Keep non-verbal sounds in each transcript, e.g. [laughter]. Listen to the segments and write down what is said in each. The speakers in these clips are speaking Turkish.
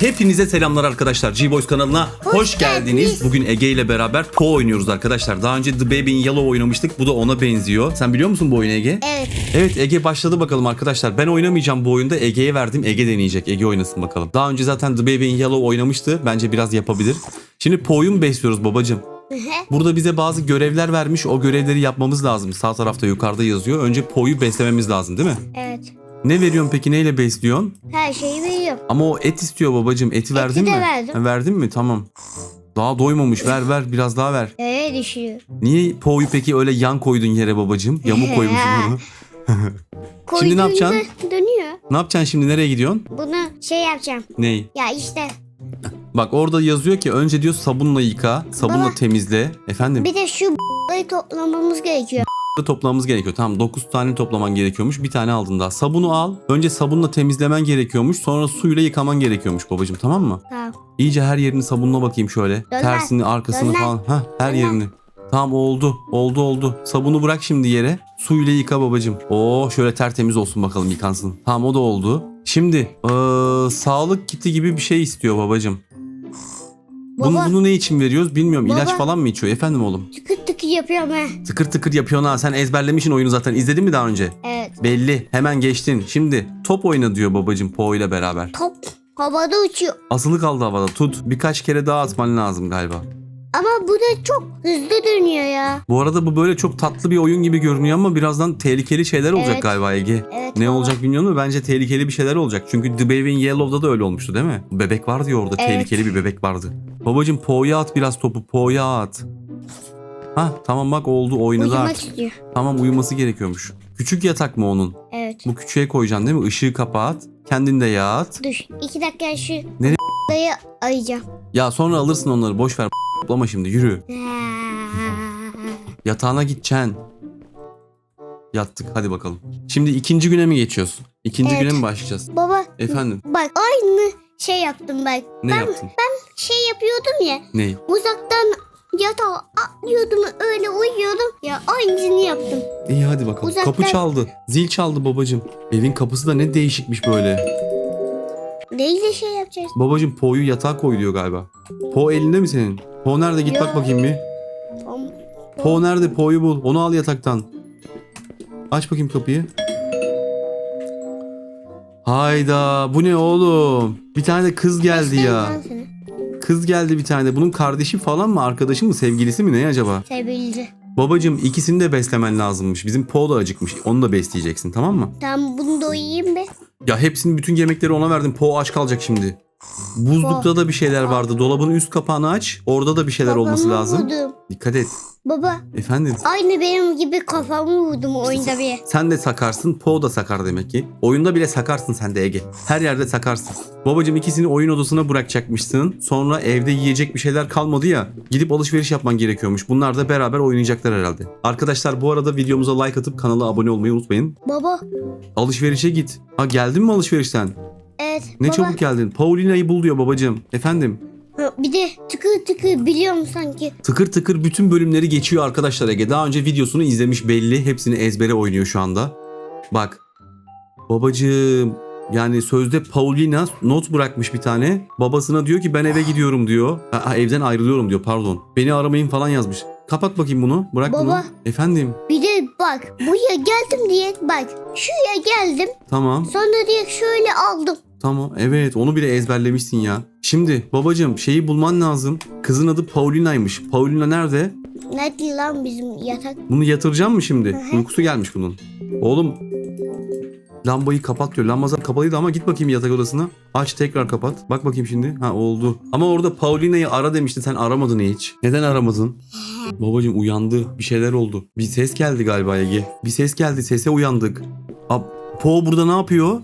Hepinize selamlar arkadaşlar. G-Boys kanalına hoş, geldiniz. Bugün Ege ile beraber Po oynuyoruz arkadaşlar. Daha önce The Baby in Yellow oynamıştık. Bu da ona benziyor. Sen biliyor musun bu oyunu Ege? Evet. Evet Ege başladı bakalım arkadaşlar. Ben oynamayacağım bu oyunda. Ege'ye verdim. Ege deneyecek. Ege oynasın bakalım. Daha önce zaten The Baby in Yellow oynamıştı. Bence biraz yapabilir. Şimdi Po'yu mu besliyoruz babacım? Burada bize bazı görevler vermiş. O görevleri yapmamız lazım. Sağ tarafta yukarıda yazıyor. Önce Po'yu beslememiz lazım değil mi? evet. Ne veriyorsun peki? Neyle besliyorsun? Her şeyi. Ama o et istiyor babacım. Eti verdin de mi? verdim. Ha, verdin mi? Tamam. Daha doymamış. Ver ver. Biraz daha ver. Öyle düşüyor. Niye Po'yu peki öyle yan koydun yere babacım? Yamuk [laughs] koymuşsun onu. [laughs] Şimdi ne yapacaksın? Koyduğunda Dönüyor. Ne yapacaksın şimdi? Nereye gidiyorsun? Bunu şey yapacağım. Ney? Ya işte Bak orada yazıyor ki önce diyor sabunla yıka, sabunla Baba. temizle. Efendim bir de şu b***ları toplamamız gerekiyor. Toplamamız gerekiyor. Tamam 9 tane toplaman gerekiyormuş. Bir tane aldın daha. Sabunu al. Önce sabunla temizlemen gerekiyormuş. Sonra suyla yıkaman gerekiyormuş babacım tamam mı? Tamam. İyice her yerini sabunla bakayım şöyle. Dön Tersini, arkasını Dön lan. falan. Hah her Dön lan. yerini. Tamam oldu. Oldu oldu. Sabunu bırak şimdi yere. Suyla yıka babacım. Oo şöyle tertemiz olsun bakalım yıkansın. Tamam o da oldu. Şimdi eee, sağlık kiti gibi bir şey istiyor babacım. Bunu, Baba. bunu ne için veriyoruz bilmiyorum. İlaç Baba. falan mı içiyor efendim oğlum? Tıkır tıkır yapıyorum ha. Tıkır tıkır yapıyorsun ha. Sen ezberlemişsin oyunu zaten. İzledin mi daha önce? Evet. Belli. Hemen geçtin. Şimdi top oyna diyor babacım Po ile beraber. Top havada uçuyor. Asılı kaldı havada. Tut. Birkaç kere daha atman lazım galiba. Ama bu da çok hızlı dönüyor ya. Bu arada bu böyle çok tatlı bir oyun gibi görünüyor ama birazdan tehlikeli şeyler olacak Evet. galiba Ege. Evet. Ne baba. olacak bilmiyorum ama bence tehlikeli bir şeyler olacak. Çünkü The Baby in Yellow'da da öyle olmuştu değil mi? Bebek vardı ya orada. Evet. Tehlikeli bir bebek vardı. Babacım Po'ya at biraz topu. Po'ya at. Ha tamam bak oldu oynadı Uyumak artık. istiyor. Tamam uyuması gerekiyormuş. Küçük yatak mı onun? Evet. Bu küçüğe koyacaksın değil mi? Işığı kapat. Kendin de yat. Dur. iki dakika şu Nereye- dayı ayacağım. Ya sonra alırsın onları. Boş ver. Toplama şimdi yürü. Yatağına gideceksin. Yattık hadi bakalım. Şimdi ikinci güne mi geçiyoruz? İkinci Evet. güne mi başlayacağız? Baba Efendim bak aynı şey yaptım bak. ne ben yaptın? şey yapıyordum ya. Ne? Uzaktan yatağa atlıyordum öyle uyuyordum. Ya aynısını yaptım. İyi hadi bakalım. Uzaktan- Kapı çaldı. Zil çaldı babacım. Evin kapısı da ne değişikmiş böyle. Neyle şey yapacağız? Babacım Po'yu yatağa koy diyor galiba. Po elinde mi senin? Po nerede? Git bak Ya. bakayım bir. Tamam. Po nerede? Po'yu bul. Onu al yataktan. Aç bakayım kapıyı. Hayda bu ne oğlum? Bir tane de kız geldi ya. Kız geldi bir tane. Bunun kardeşi falan mı? Arkadaşı mı? Sevgilisi mi? Ne acaba? Sevgili. Babacım ikisini de beslemen lazımmış. Bizim Po da acıkmış. Onu da besleyeceksin tamam mı? Tamam bunu da uyuyayım be. Ya hepsinin bütün yemekleri ona verdim. Po aç kalacak şimdi. Buzlukta da bir şeyler vardı. Dolabın üst kapağını aç. Orada da bir şeyler olması Kafamı lazım. Vurdum. Dikkat et. Baba Efendim. aynı benim gibi kafamı vurdum oyunda bir. Sen de sakarsın. Po da sakar demek ki. Oyunda bile sakarsın sen de Ege. Her yerde sakarsın. Babacım ikisini oyun odasına bırakacakmışsın. Sonra evde yiyecek bir şeyler kalmadı ya. Gidip alışveriş yapman gerekiyormuş. Bunlar da beraber oynayacaklar herhalde. Arkadaşlar bu arada videomuza like atıp kanala abone olmayı unutmayın. Baba Alışverişe git. Ha geldin mi alışverişten? evet Ne baba. çabuk geldin. Paulina'yı bul diyor babacım. Efendim. Bir de tıkır tıkır biliyorum sanki. Tıkır tıkır bütün bölümleri geçiyor arkadaşlar Ege. Daha önce videosunu izlemiş belli. Hepsini ezbere oynuyor şu anda. Bak. Babacığım. Yani sözde Paulina not bırakmış bir tane. Babasına diyor ki ben eve gidiyorum diyor. Ha, evden ayrılıyorum diyor pardon. Beni aramayın falan yazmış. Kapat bakayım bunu. Bırak bunu. Baba. Efendim. Bir de bak buraya geldim diye bak şuraya geldim Tamam. sonra diye şöyle aldım. Tamam. Evet onu bile ezberlemişsin ya. Şimdi babacığım şeyi bulman lazım. Kızın adı Paulina'ymış. Paulina nerede? Nerede lan bizim yatak? Bunu yatıracağım mı şimdi? Hı hı. Uykusu gelmiş bunun. Oğlum lambayı kapat diyor. Lamba zaten kapalıydı ama git bakayım yatak odasına. Aç tekrar kapat. Bak bakayım şimdi. Ha oldu. Ama orada Paulina'yı ara demişti. Sen aramadın hiç. Neden aramadın? Babacım uyandı. Bir şeyler oldu. Bir ses geldi galiba Ege. Bir ses geldi. Sese uyandık. Aa, Po burada ne yapıyor?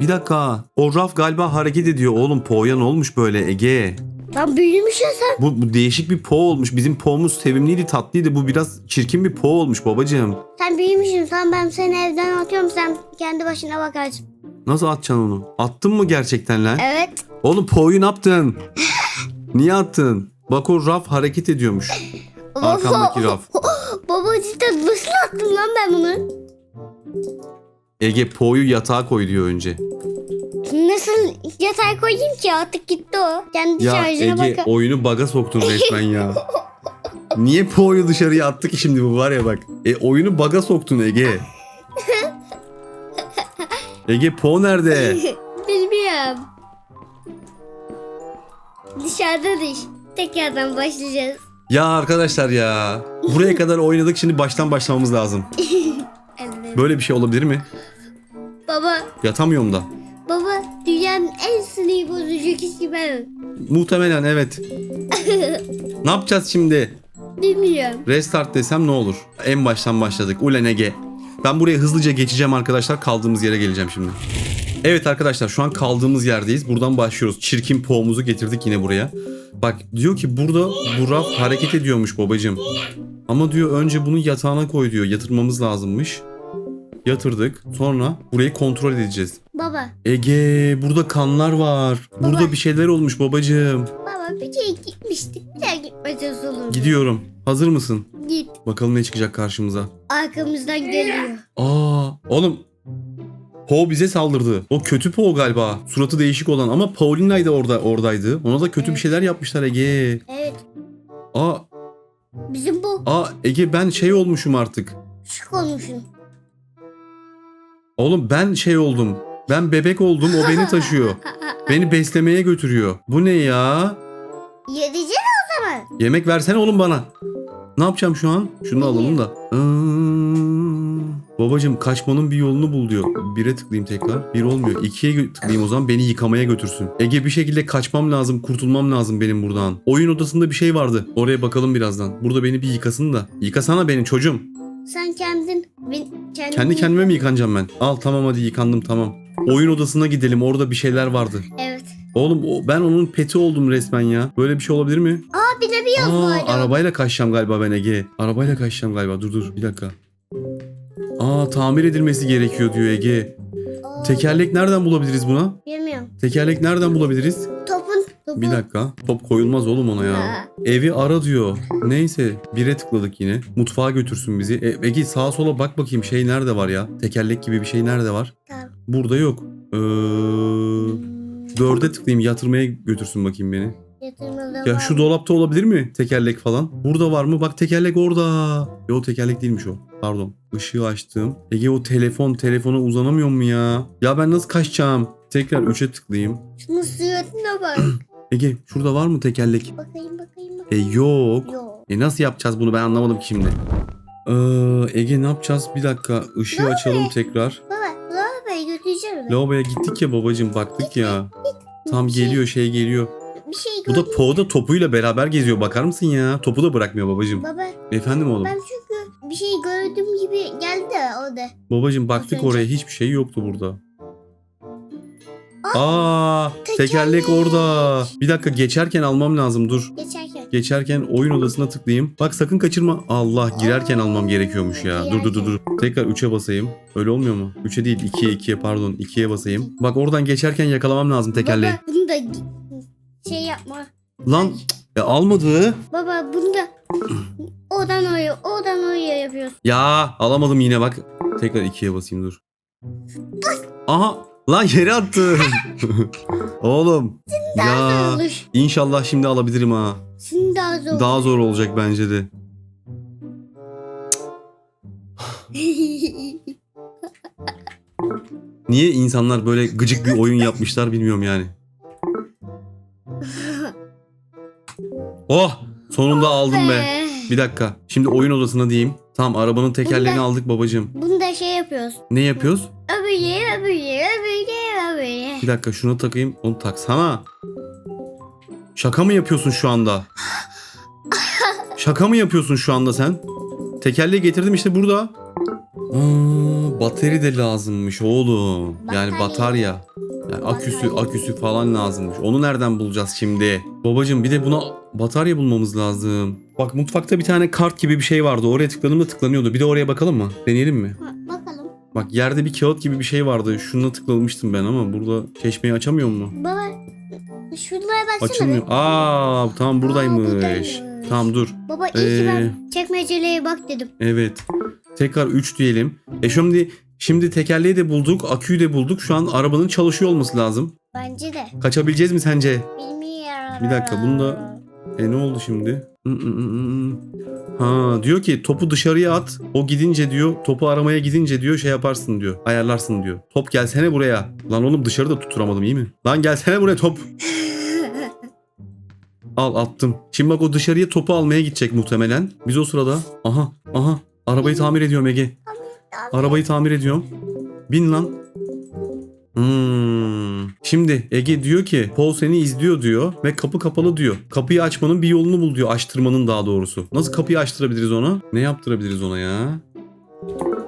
Bir dakika. O raf galiba hareket ediyor. Oğlum Po'ya ne olmuş böyle Ege? Lan büyümüş ya sen. Bu, bu değişik bir Po olmuş. Bizim Po'muz sevimliydi, tatlıydı. Bu biraz çirkin bir Po olmuş babacığım. Sen büyümüşsün. Sen ben seni evden atıyorum. Sen kendi başına bakarsın. Nasıl atacaksın onu? Attın mı gerçekten lan? Evet. Oğlum Po'yu ne yaptın? Niye attın? Bak o raf hareket ediyormuş. Arkamdaki raf. [gasps] Baba cidden nasıl attım lan ben bunu? Ege Po'yu yatağa koy diyor önce. Nasıl yatağa koyayım ki artık gitti o. Kendi Ya şarjına Ege bakın. oyunu baga soktun resmen ya. [laughs] Niye Po'yu dışarıya attık şimdi bu var ya bak. E oyunu baga soktun Ege. [laughs] Ege Po nerede? [laughs] Bilmiyorum. Dışarıda dış. Tekrardan başlayacağız. Ya arkadaşlar ya. Buraya kadar oynadık şimdi baştan başlamamız lazım. Böyle bir şey olabilir mi? Baba, Yatamıyorum da. En sinir bozucu kişi benim. Muhtemelen evet. [laughs] ne yapacağız şimdi? Bilmiyorum. Restart desem ne olur? En baştan başladık. Ulen Ege. Ben buraya hızlıca geçeceğim arkadaşlar. Kaldığımız yere geleceğim şimdi. Evet arkadaşlar şu an kaldığımız yerdeyiz. Buradan başlıyoruz. Çirkin poğumuzu getirdik yine buraya. Bak diyor ki burada bu raf hareket ediyormuş babacığım. Ama diyor önce bunu yatağına koy diyor. Yatırmamız lazımmış. Yatırdık. Sonra burayı kontrol edeceğiz. Baba, Ege burada kanlar var. Burada Baba. bir şeyler olmuş babacığım. baba bir kere gitmiştik. Bir daha gitmeyeceğiz olur. Gidiyorum. Hazır mısın? Git. Bakalım ne çıkacak karşımıza. Arkamızdan geliyor. Aa, oğlum Po bize saldırdı. O kötü Po galiba. Suratı değişik olan ama Paulina da orada oradaydı. Ona da kötü bir Evet. şeyler yapmışlar Ege. Evet, Aa, bizim bu. aa Ege ben şey olmuşum artık. Şık olmuşsun. Oğlum ben şey oldum. Ben bebek oldum o beni taşıyor. Beni beslemeye götürüyor. Bu ne ya? Yedeceğiz o zaman. Yemek versene oğlum bana. Ne yapacağım şu an? Şunu alalım da. Iıı, Babacım kaçmanın bir yolunu bul diyor. Bire tıklayayım tekrar. Bir olmuyor. İkiye tıklayayım o zaman beni yıkamaya götürsün. Ege bir şekilde kaçmam lazım. Kurtulmam lazım benim buradan. Oyun odasında bir şey vardı. Oraya bakalım birazdan. Burada beni bir yıkasın da. Yıkasana beni çocuğum. Sen kendin, ben, kendin Kendi kendime mi yıkanacağım ben? Al tamam hadi yıkandım tamam. Oyun odasına gidelim. Orada bir şeyler vardı. Evet. Oğlum o- ben onun peti oldum resmen ya. Böyle bir şey olabilir mi? Aa binebiliyoruz bu Aa, arada. arabayla kaçacağım galiba ben Ege. Arabayla kaçacağım galiba. Dur dur bir dakika. Aa tamir edilmesi gerekiyor diyor Ege. Aa, Tekerlek nereden bulabiliriz buna? Bilmiyorum. Tekerlek nereden bulabiliriz? Topun, topun. Bir dakika. Top koyulmaz oğlum ona ya. Aa. Evi ara diyor. Neyse bire tıkladık yine. Mutfağa götürsün bizi. E, Ege sağa sola bak bakayım şey nerede var ya? Tekerlek gibi bir şey nerede var? Tamam. Burada yok. Ee, dörde tıklayayım yatırmaya götürsün bakayım beni. yatırmalı Ya var. şu dolapta olabilir mi tekerlek falan? Burada var mı? Bak tekerlek orada. Ya o tekerlek değilmiş o. Pardon. Işığı açtım. Ege o telefon telefona uzanamıyor mu ya? Ya ben nasıl kaçacağım? Tekrar 3'e tıklayayım. Şunun suratına bak. [clears throat] Ege şurada var mı tekerlek? bakayım bakayım E bakayım. yok. Yok. E nasıl yapacağız bunu ben anlamadım ki şimdi. Ee, Ege ne yapacağız? Bir dakika ışığı açalım tekrar. Baba? Lavaboya gittik ya babacığım baktık ya. Tam geliyor şey geliyor. Bir şey Bu gördüm. da Po'da topuyla beraber geziyor bakar mısın ya? Topu da bırakmıyor babacığım. Baba, Efendim oğlum. ben çünkü bir şey gördüm gibi geldi o da. Babacım baktık oraya hiçbir şey yoktu burada. Aa, tekerlek orada. Bir dakika geçerken almam lazım dur. Geçerken. Geçerken oyun odasına tıklayayım. Bak sakın kaçırma. Allah girerken almam gerekiyormuş ya. Dur dur dur dur. Tekrar 3'e basayım. Öyle olmuyor mu? 3'e değil 2'ye 2'ye pardon 2'ye basayım. Bak oradan geçerken yakalamam lazım tekerleği. Baba, bunu da şey yapma. Lan ya almadı. Baba, bunu da oradan oraya, oradan oraya yapıyorsun. Ya alamadım yine bak. Tekrar 2'ye basayım dur. Aha lan yere attım. [laughs] Oğlum. Ya zor olur. inşallah şimdi alabilirim ha. Şimdi daha zor. Daha zor olacak bence de. [laughs] Niye insanlar böyle gıcık bir oyun yapmışlar bilmiyorum yani. Oh! Sonunda aldım be. Bir dakika. Şimdi oyun odasına diyeyim. Tamam arabanın tekerleğini aldık babacığım. Bunu da şey yapıyoruz. Ne yapıyoruz? Bir dakika şunu takayım. Onu taksana. Şaka mı yapıyorsun şu anda? Şaka mı yapıyorsun şu anda sen? Tekerleği getirdim işte burada. Aa, batarya de lazımmış oğlum. Yani Batarya. Yani aküsü aküsü falan lazımmış. Onu nereden bulacağız şimdi? Babacım bir de buna batarya bulmamız lazım. Bak mutfakta bir tane kart gibi bir şey vardı. Oraya tıkladığımda tıklanıyordu. Bir de oraya bakalım mı? Deneyelim mi? Bakalım. Bak yerde bir kağıt gibi bir şey vardı. Şuna tıklamıştım ben ama burada çeşmeyi açamıyor mu? Baba, şuralara baksana. Açılmıyor. Aa tamam buradaymış. buradaymış. Tamam dur. Baba iyi ki Ee, ben çekmecelere bak dedim. Evet. Tekrar 3 diyelim. E şimdi Şimdi tekerleği de bulduk, aküyü de bulduk. Şu an arabanın çalışıyor olması lazım. Bence de. Kaçabileceğiz mi sence? Bilmiyorum. Bir dakika, bunda- E ne oldu şimdi? Hı, hı, hı, hı. Ha diyor ki topu dışarıya at. O gidince diyor topu aramaya gidince diyor şey yaparsın diyor. Ayarlarsın diyor. Top gelsene buraya. Lan oğlum dışarıda tutturamadım iyi mi? Lan gelsene buraya top. [laughs] Al attım. Şimdi bak o dışarıya topu almaya gidecek muhtemelen. Biz o sırada aha aha arabayı tamir ediyorum Ege. Arabayı tamir ediyorum. Bin lan. Hmm. Şimdi Ege diyor ki Paul seni izliyor diyor ve kapı kapalı diyor. Kapıyı açmanın bir yolunu bul diyor. Açtırmanın daha doğrusu. Nasıl kapıyı açtırabiliriz ona? Ne yaptırabiliriz ona ya?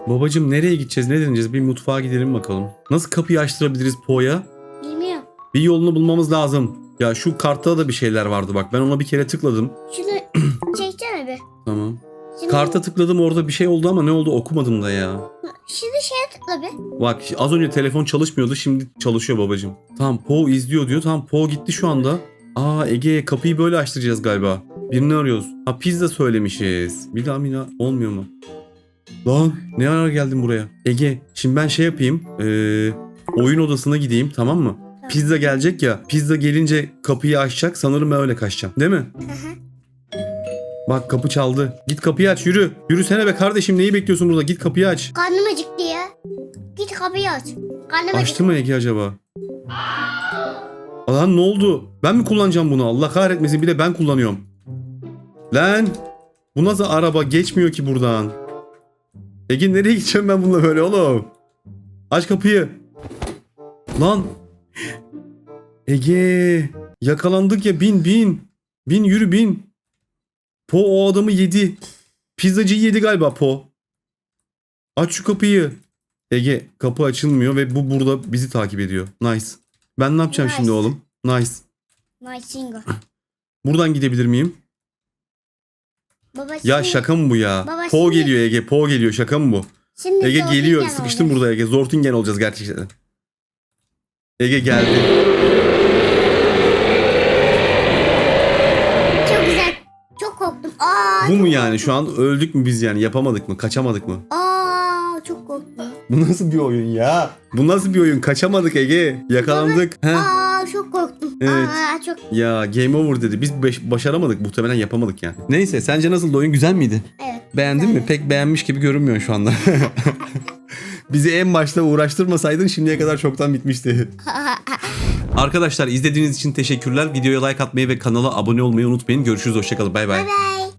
Babacım nereye gideceğiz? Ne deneyeceğiz? Bir mutfağa gidelim bakalım. Nasıl kapıyı açtırabiliriz Po'ya? Bilmiyorum. Bir yolunu bulmamız lazım. Ya şu kartta da bir şeyler vardı bak. Ben ona bir kere tıkladım. Şunu [clears throat] çeksene bir. Tamam. Şimdi, Karta tıkladım orada bir şey oldu ama ne oldu okumadım da ya. Şimdi şeye tıkla bir. Bak az önce telefon çalışmıyordu şimdi çalışıyor babacım. Tamam Po izliyor diyor. Tamam Po gitti şu anda. Aa Ege kapıyı böyle açtıracağız galiba. Birini arıyoruz. Ha pizza söylemişiz. Bir daha mina olmuyor mu? Lan ne ara geldim buraya? Ege şimdi ben şey yapayım. Ee, oyun odasına gideyim tamam mı? Pizza gelecek ya. Pizza gelince kapıyı açacak. Sanırım ben öyle kaçacağım. Değil mi? Hı hı. Bak kapı çaldı. Git kapıyı aç yürü. Yürüsene be kardeşim neyi bekliyorsun burada? Git kapıyı aç. Karnım acıktı ya. Git kapıyı aç. Karnım acıktı. Açtı mı Ege acaba? Lan ne oldu? Ben mi kullanacağım bunu? Allah kahretmesin bir de ben kullanıyorum. Lan! Bu nasıl araba? Geçmiyor ki buradan. Ege nereye gideceğim ben bununla böyle oğlum? Aç kapıyı. Lan! Ege! Yakalandık ya bin bin. Bin yürü bin. Po o adamı yedi. Pizzacıyı yedi galiba Po. Aç şu kapıyı. Ege kapı açılmıyor ve bu burada bizi takip ediyor. Nice. Ben ne yapacağım Nice. şimdi oğlum? Nice. Single. [clears throat] Buradan gidebilir miyim? Baba Ya şimdi- şaka mı bu ya? Baba Po şimdi- geliyor Ege. Po geliyor. Şaka mı bu? Şimdi Ege geliyor. gel Sıkıştım olacak. burada Ege. Zortingen olacağız gerçekten. Ege geldi. Bu mu yani? Şu an öldük mü biz yani? Yapamadık mı? Kaçamadık mı? aa çok korktum. Bu nasıl bir oyun ya? Bu nasıl bir oyun? Kaçamadık Ege. Yakalandık. He. Aa çok korktum. Evet. Aa çok Ya game over dedi. Biz beş- başaramadık. Muhtemelen yapamadık yani. Neyse sence nasıl oyun? Güzel miydi? evet. Beğendin mi? Pek beğenmiş gibi görünmüyor şu anda. [laughs] Bizi en başta uğraştırmasaydın şimdiye kadar çoktan bitmişti. [laughs] Arkadaşlar izlediğiniz için teşekkürler. Videoya like atmayı ve kanala abone olmayı unutmayın. Görüşürüz. Hoşçakalın. Bay bay. Bye bye.